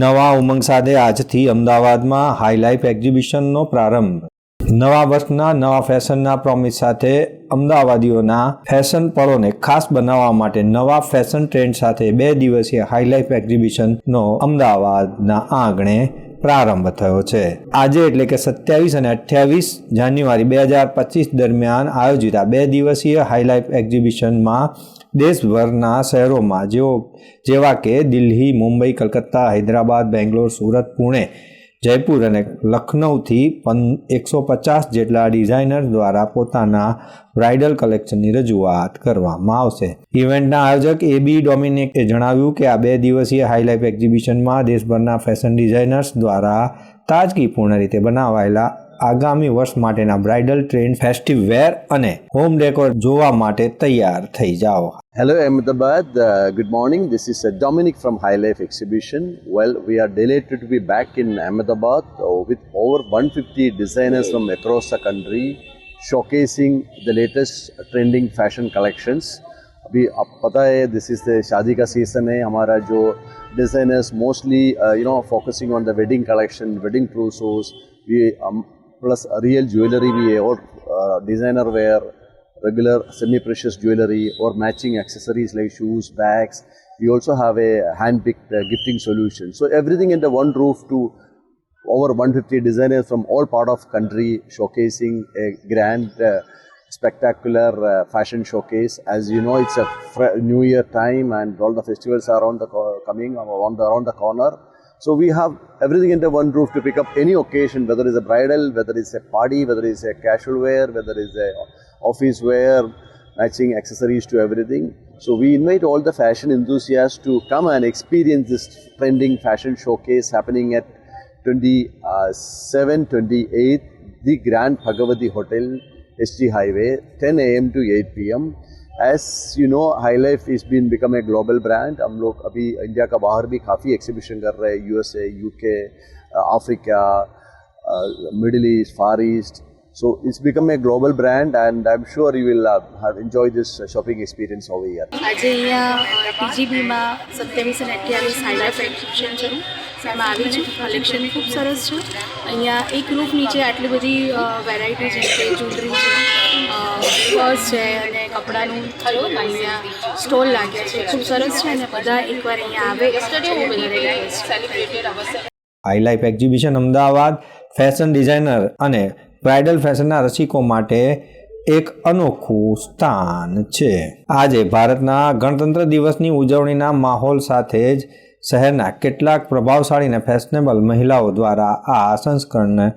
નવા ઉમંગ સાથે આજથી અમદાવાદમાં હાઈલાઇફ એક્ઝિબિશનનો પ્રારંભ નવા વર્ષના નવા ફેશનના પ્રોમિસ સાથે અમદાવાદીઓના ફેશન પળોને ખાસ બનાવવા માટે નવા ફેશન ટ્રેન્ડ સાથે બે દિવસીય હાઈલાઈફ એક્ઝિબિશનનો અમદાવાદના આંગણે પ્રારંભ થયો છે આજે એટલે કે સત્યાવીસ અને અઠ્યાવીસ જાન્યુઆરી બે હજાર પચીસ દરમિયાન આયોજિત આ બે દિવસીય હાઈલાઇફ એક્ઝિબિશનમાં દેશભરના શહેરોમાં જેઓ જેવા કે દિલ્હી મુંબઈ કલકત્તા હૈદરાબાદ બેંગ્લોર સુરત પુણે જયપુર અને લખનૌથી પન એકસો પચાસ જેટલા ડિઝાઇનર દ્વારા પોતાના બ્રાઇડલ કલેક્શનની રજૂઆત કરવામાં આવશે ઇવેન્ટના આયોજક એ બી ડોમિનિકે જણાવ્યું કે આ બે દિવસીય હાઈલાઇફ એક્ઝિબિશનમાં દેશભરના ફેશન ડિઝાઇનર્સ દ્વારા તાજગીપૂર્ણ રીતે બનાવાયેલા આગામી વર્ષ માટેના બ્રાઇડલ ટ્રેન્ડ ફેસ્ટિવ વેર અને હોમ ડેકોર જોવા માટે તૈયાર થઈ જાઓ hello Ahmedabad good morning this is Dominic from Hi Life exhibition well we are delighted to be back in Ahmedabad with over one fifty designers from across the country the latest trending fashion collections collections. अभी आप पता है this is शादी का season है हमारा जो designers mostly you know focusing on the wedding collection wedding trousseaus ये um, plus real jewelry we or uh, designer wear, regular semi-precious jewelry or matching accessories like shoes, bags. We also have a hand-picked uh, gifting solution. So everything under one roof to over 150 designers from all part of country showcasing a grand uh, spectacular uh, fashion showcase. As you know, it's a new year time and all the festivals are on the coming around uh, the, around the corner. So we have everything under one roof to pick up any occasion, whether it's a bridal, whether it's a party, whether it's a casual wear, whether it's a office wear, matching accessories to everything. So we invite all the fashion enthusiasts to come and experience this trending fashion showcase happening at 27, 28, the Grand Bhagavati Hotel, SG Highway, 10 a.m. to 8 p.m. As you know Hi Life is been become a global brand हम लोग अभी India का बाहर भी काफ़ी exhibition कर रहे हैं USA UK Africa Middle East Far East so it's become a global brand and I'm sure you will uh, have enjoyed this uh, shopping experience over here. આજે અહીંયા પીજીબીમાં સત્યાવીસ અને અઠ્યાવીસ હાઈલાઇફ એક્ઝિબિશન છે એમાં આવી છે કલેક્શન ખૂબ સરસ છે અહીંયા એક રૂપ નીચે આટલી બધી વેરાયટી જેમ કે જ્વેલરી પર્સ છે અને કપડાનું ખરો અહીંયા સ્ટોલ લાગ્યો છે ખૂબ સરસ છે અને બધા એકવાર અહીંયા આવે Hi Life exhibition Ahmedabad fashion designer અને બ્રાઇડલ ફેશનના રસિકો માટે એક અનોખું સ્થાન છે આજે ભારતના ગણતંત્ર દિવસની ઉજવણીના માહોલ સાથે જ શહેરના કેટલાક પ્રભાવશાળી અને ફેશનેબલ મહિલાઓ દ્વારા આ સંસ્કરણને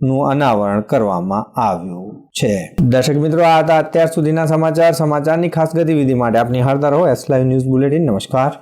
નું અનાવરણ કરવામાં આવ્યું છે દર્શક મિત્રો આ હતા અત્યાર સુધીના સમાચાર સમાચારની ખાસ ગતિવિધિ માટે આપની હાર્દર હો એસ લાઈવ ન્યૂઝ બુલેટિન નમસ્કાર